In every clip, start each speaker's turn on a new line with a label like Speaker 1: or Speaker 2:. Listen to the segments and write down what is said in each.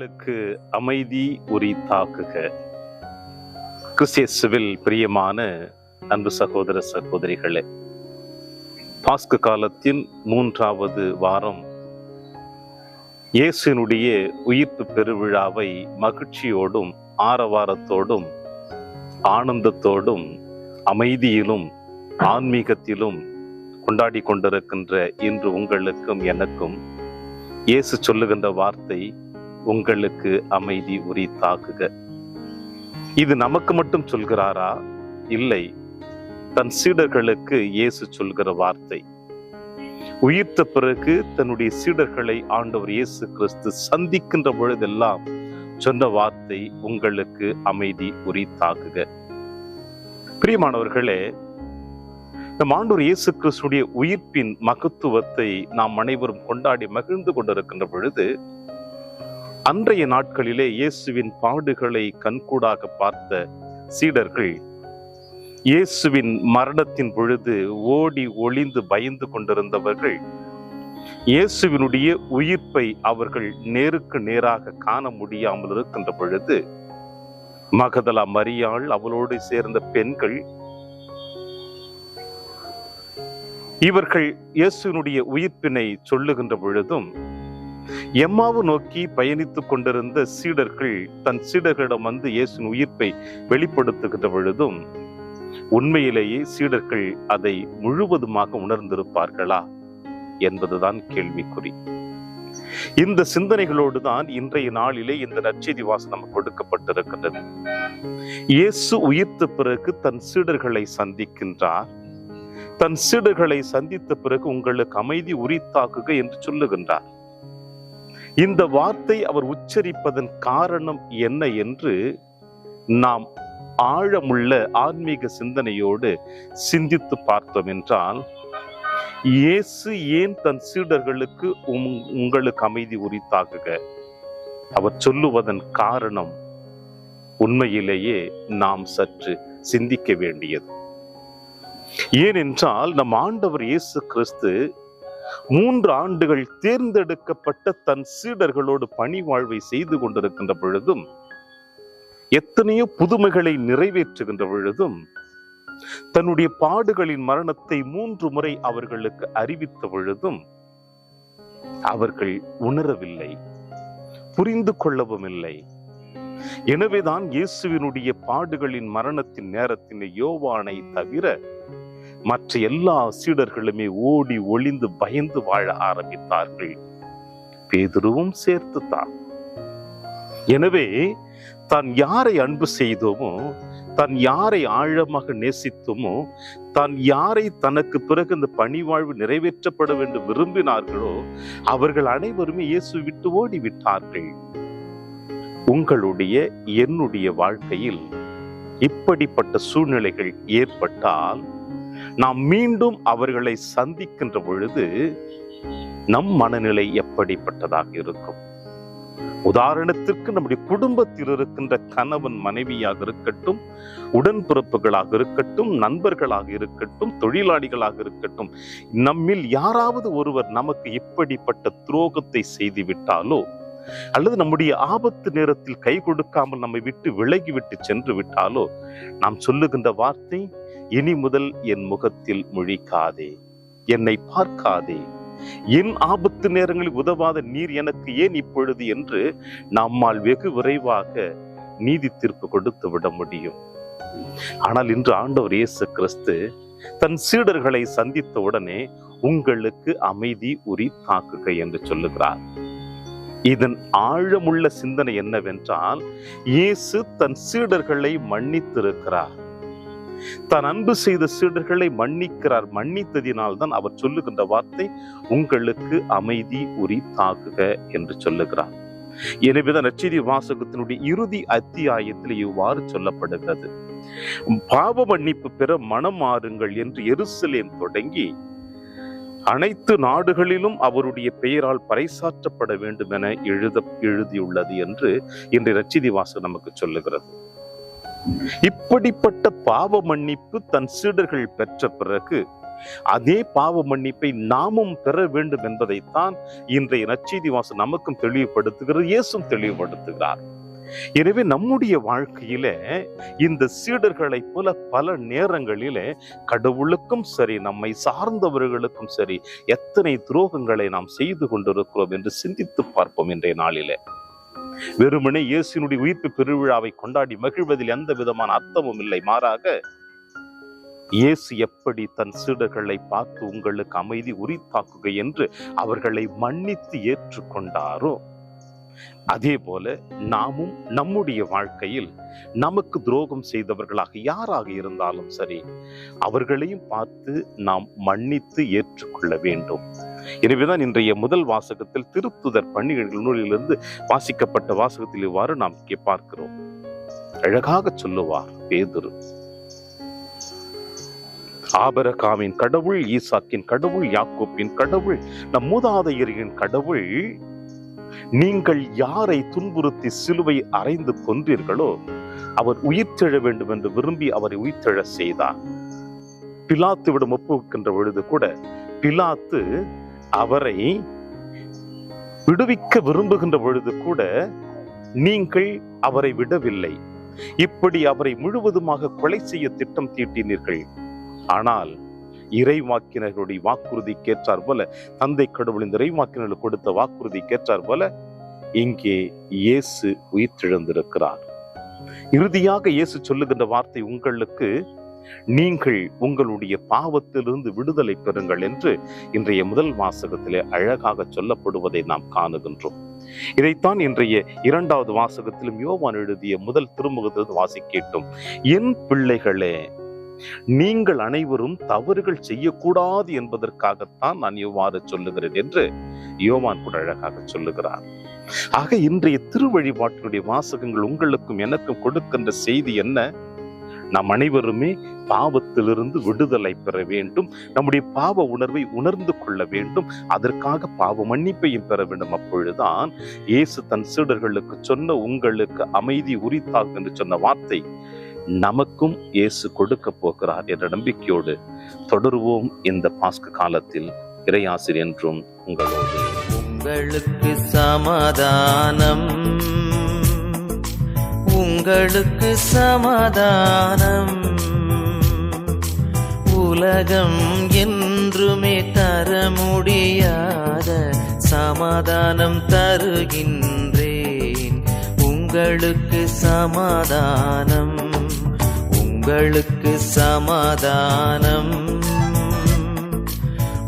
Speaker 1: உங்களுக்கு அமைதி உரித்தாக்குக கிறிஸ்தியசுவில் பிரியமான அன்பு சகோதர சகோதரிகளே பாஸ்கு காலத்தின் மூன்றாவது வாரம் இயேசுனுடைய உயிர்ப்பு பெருவிழாவை மகிழ்ச்சியோடும் ஆரவாரத்தோடும் ஆனந்தத்தோடும் அமைதியிலும் ஆன்மீகத்திலும் கொண்டாடி கொண்டிருக்கின்ற இன்று உங்களுக்கும் எனக்கும் இயேசு சொல்லுகின்ற வார்த்தை உங்களுக்கு அமைதி உரித்தாக்குக இது நமக்கு மட்டும் சொல்கிறாரா? இல்லை. தன் சீடர்களுக்கு இயேசு சொல்கிற வார்த்தை. உயிர்த்த பிறகு தன்னுடைய சீடர்களை ஆண்டவர் இயேசு கிறிஸ்து சந்திக்கின்ற பொழுதெல்லாம் சொன்ன வார்த்தை உங்களுக்கு அமைதி உரித்தாக்குக பிரியமானவர்களே நம் ஆண்டூர் இயேசு கிறிஸ்துடைய உயிர்ப்பின் மகத்துவத்தை நாம் அனைவரும் கொண்டாடி மகிழ்ந்து கொண்டிருக்கின்ற பொழுது அன்றைய நாட்களிலே இயேசுவின் பாடுகளை கண்கூடாக பார்த்த சீடர்கள் இயேசுவின் மரணத்தின் பொழுது ஓடி ஒளிந்து பயந்து கொண்டிருந்தவர்கள் இயேசுவினுடைய உயிர்ப்பை அவர்கள் நேருக்கு நேராக காண முடியாமல் இருக்கின்ற பொழுது மகதலா மரியாள் அவளோடு சேர்ந்த பெண்கள் இவர்கள் இயேசுனுடைய உயிர்ப்பினை சொல்லுகின்ற பொழுதும் எம்மாவு நோக்கி பயணித்துக் கொண்டிருந்த சீடர்கள் தன் சீடர்களிடம் வந்து இயேசுவின் உயிர்ப்பை வெளிப்படுத்துகின்ற பொழுதும் உண்மையிலேயே சீடர்கள் அதை முழுவதுமாக உணர்ந்திருப்பார்களா என்பதுதான் கேள்விக்குறி. இந்த சிந்தனைகளோடு தான் இன்றைய நாளிலே இந்த நற்செய்தி வாசனம் கொடுக்கப்பட்டிருக்கின்றது. இயேசு உயிர்த்த பிறகு தன் சீடர்களை சந்திக்கின்றார். தன் சீடர்களை சந்தித்த பிறகு உங்களுக்கு அமைதி உரித்தாக்குக என்று சொல்லுகின்றார். இந்த வார்த்தை அவர் உச்சரிப்பதன் காரணம் என்ன என்று நாம் ஆழமுள்ள ஆன்மீக சிந்தனையோடு சிந்தித்து பார்த்தோம் என்றால் இயேசு ஏன் தன் சீடர்களுக்கு உங்களுக்கு அமைதி உரித்தாக்குக அவர் சொல்லுவதன் காரணம் உண்மையிலேயே நாம் சற்று சிந்திக்க வேண்டியது. ஏனென்றால் நம் ஆண்டவர் இயேசு கிறிஸ்து மூன்று ஆண்டுகள் தேர்ந்தெடுக்கப்பட்ட தன் சீடர்களோடு பணி வாழ்வை செய்து கொண்டிருக்கின்ற பொழுதும் எத்தனையோ புதுமைகளை நிறைவேற்றுகின்ற பொழுதும் தன்னுடைய பாடுகளின் மரணத்தை மூன்று முறை அவர்களுக்கு அறிவித்த பொழுதும் அவர்கள் உணரவில்லை புரிந்து கொள்ளவும் இல்லை. எனவேதான் இயேசுவினுடைய பாடுகளின் மரணத்தின் நேரத்தின் யோவானை தவிர மற்ற எல்லா சீடர்களுமே ஓடி ஒளிந்து பயந்து வாழ ஆரம்பித்தார்கள். பேதுருவும் சேர்த்துத்தான். எனவே தான் யாரை அன்பு செய்தோமோ தான் யாரை ஆழமாக நேசித்தோமோ தான் யாரை தனக்கு பிறகு இந்த பணிவாழ்வு நிறைவேற்றப்பட வேண்டும் விரும்பினார்களோ அவர்கள் அனைவருமே இயேசு விட்டு ஓடி விட்டார்கள் உங்களுடைய என்னுடைய வாழ்க்கையில் இப்படிப்பட்ட சூழ்நிலைகள் ஏற்பட்டால் நாம் மீண்டும் அவர்களை சந்திக்கின்ற பொழுது நம் மனநிலை எப்படிப்பட்டதாக இருக்கும்? உதாரணத்திற்கு நம்முடைய குடும்பத்தில் இருக்கின்ற கணவன் மனைவியாக இருக்கட்டும் உடன்பிறப்புகளாக இருக்கட்டும் நண்பர்களாக இருக்கட்டும் தொழிலாளிகளாக இருக்கட்டும் நம்மில் யாராவது ஒருவர் நமக்கு இப்படிப்பட்ட துரோகத்தை செய்து விட்டாலோ அல்லது நம்முடைய ஆபத்து நேரத்தில் கை கொடுக்காமல் நம்மை விட்டு விலகி விட்டு சென்று விட்டாலோ நாம் சொல்லுகின்ற வார்த்தை இனி முதல் என் முகத்தில் முழிக்காதே என்னை பார்க்காதே. என் ஆபத்து நேரங்களில் உதவாத நீர் எனக்கு ஏன் இப்பொழுது என்று நம்மால் வெகு விரைவாக நீதி தீர்ப்பு கொடுத்து விட முடியும். ஆனால் இன்று ஆண்டவர் இயேசு கிறிஸ்து தன் சீடர்களை சந்தித்த உடனே உங்களுக்கு அமைதி உரி தாக்குக என்று சொல்லுகிறார். இதன் ஆழமுள்ள சிந்தனை என்னவென்றால் இயேசு தன் சீடர்களை மன்னித்திருக்கிறார். தான் அன்பு செய்த சீடர்களை மன்னிக்கிறார். மன்னித்ததினால் தான் அவர் சொல்லுகின்ற வார்த்தை உங்களுக்கு அமைதி உரி தாக்குக என்று சொல்லுகிறார். எனவேதான் நச்செய்தி வாசகத்தினுடைய இறுதி அத்தியாயத்தில் இவ்வாறு சொல்லப்படுகிறது. பாவ மன்னிப்பு பெற மனம் மாறுங்கள் என்று எருசலேம் தொடங்கி அனைத்து நாடுகளிலும் அவருடைய பெயரால் பறைசாற்றப்பட வேண்டும் என எழுத எழுதியுள்ளது என்று இன்றைய ரச்சிதிவாசம் நமக்கு சொல்லுகிறது. இப்படிப்பட்ட பாவ மன்னிப்பு தன் சீடர்கள் பெற்ற பிறகு அதே பாவ மன்னிப்பை நாமும் பெற வேண்டும் என்பதைத்தான் இன்றைய நச்செய்தி வாசம் நமக்கும் தெளிவுபடுத்துகிறது இயேசும் தெளிவுபடுத்துகிறார். எனவே நம்முடைய வாழ்க்கையில இந்த சீடர்களைப் போல பல நேரங்களிலே கடவுளுக்கும் சரி நம்மை சார்ந்தவர்களுக்கும் சரி எத்தனை துரோகங்களை நாம் செய்து கொண்டிருக்கிறோம் என்று சிந்தித்து பார்ப்போம் இன்றைய நாளிலே. வெறுமனே இயேசுனுடைய உயிர்ப்பு பெருவிழாவை கொண்டாடி மகிழ்வதில் எந்த விதமான அர்த்தமும் இல்லை. மாறாக இயேசு எப்படி தன் சீடர்களை பார்த்து உங்களுக்கு அமைதி உரித்தாக்குக என்று அவர்களை மன்னித்து ஏற்றுக்கொண்டாரோ அதே போல நாமும் நம்முடைய வாழ்க்கையில் நமக்கு துரோகம் செய்தவர்களாக யாராக இருந்தாலும் சரி அவர்களையும் பார்த்து நாம் மன்னித்து ஏற்றுக்கொள்ள வேண்டும். எனவேதான் இன்றைய முதல் வாசகத்தில் திருத்துதர் பணிகள் நூலிலிருந்து வாசிக்கப்பட்ட வாசகத்தில் இவ்வாறு நாம் இங்கே பார்க்கிறோம். அழகாக சொல்லுவார் பேதுரு. ஆபரகாமின் கடவுள் ஈசாக்கின் கடவுள் யாக்கோப்பின் கடவுள் நம் மூதாதையரின் கடவுள் நீங்கள் யாரை துன்புறுத்தி சிலுவை அறைந்து கொன்றீர்களோ அவர் உயிர்த்தெழ வேண்டும் என்று விரும்பி அவரை உயிர்த்தெழ செய்தார். பிலாத்துவிடம் ஒப்புவிக்கின்ற பொழுது கூட பிலாத்து அவரை விடுவிக்க விரும்புகின்ற பொழுது கூட நீங்கள் அவரை விடவில்லை. இப்படி அவரை முழுவதுமாக கொலை செய்ய திட்டம் தீட்டினீர்கள். ஆனால் இறைவாக்கினர்களுடைய வாக்குறுதி கேட்டார் போல தந்தை கடவுள் இந்த கொடுத்த வாக்குறுதி கேட்டார் போல இங்கே இயேசு உயிர்த்தெழுந்திருக்கிறார். இறுதியாக இயேசு சொல்லுகின்ற வார்த்தை உங்களுக்கு நீங்கள் உங்களுடைய பாவத்திலிருந்து விடுதலை பெறுங்கள் என்று இன்றைய முதல் வாசகத்திலே அழகாக சொல்லப்படுவதை நாம் காணுகின்றோம். இதைத்தான் இன்றைய இரண்டாவது வாசகத்திலும் யோவான் எழுதிய முதல் திருமுகத்திலிருந்து வாசிக்கட்டும். என் பிள்ளைகளே நீங்கள் அனைவரும் தவறுகள் செய்யக்கூடாது என்பதற்காகத்தான் நான் இவ்வாறு சொல்லுகிறேன் என்று யோவான் கூட அழகாக சொல்லுகிறார். ஆக இன்றைய திருவழிபாட்டினுடைய வாசகங்கள் உங்களுக்கும் எனக்கும் கொடுக்கின்ற செய்தி என்ன? நாம் அனைவருமே பாவத்திலிருந்து விடுதலை பெற வேண்டும். நம்முடைய பாவ உணர்வை உணர்ந்து கொள்ள வேண்டும். அதற்காக பாவ மன்னிப்பையும் பெற வேண்டும். அப்பொழுதுதான் இயேசு தன் சீடர்களுக்கு சொன்ன உங்களுக்கு அமைதி உரித்தாகும் என்று சொன்ன வார்த்தை நமக்கும் இயேசு கொடுக்க போகிறார் என்ற நம்பிக்கையோடு தொடருவோம் இந்த பாஸ்க காலத்தில் இறையாசிர் என்றும் உங்களோடு.
Speaker 2: உங்களுக்கு சமாதானம். உங்களுக்கு சமாதானம். உலகம் என்றுமே தர முடியாத சமாதானம் தருகின்றேன். உங்களுக்கு சமாதானம். உங்களுக்கு சமாதானம்.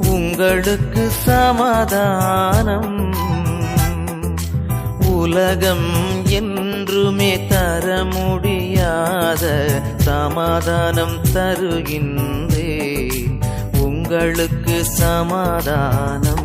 Speaker 2: உங்களுக்கு சமாதானம். உலகம் என்றுமே தர முடியாத சமாதானம் தருகின்றே உங்களுக்கு சமாதானம்.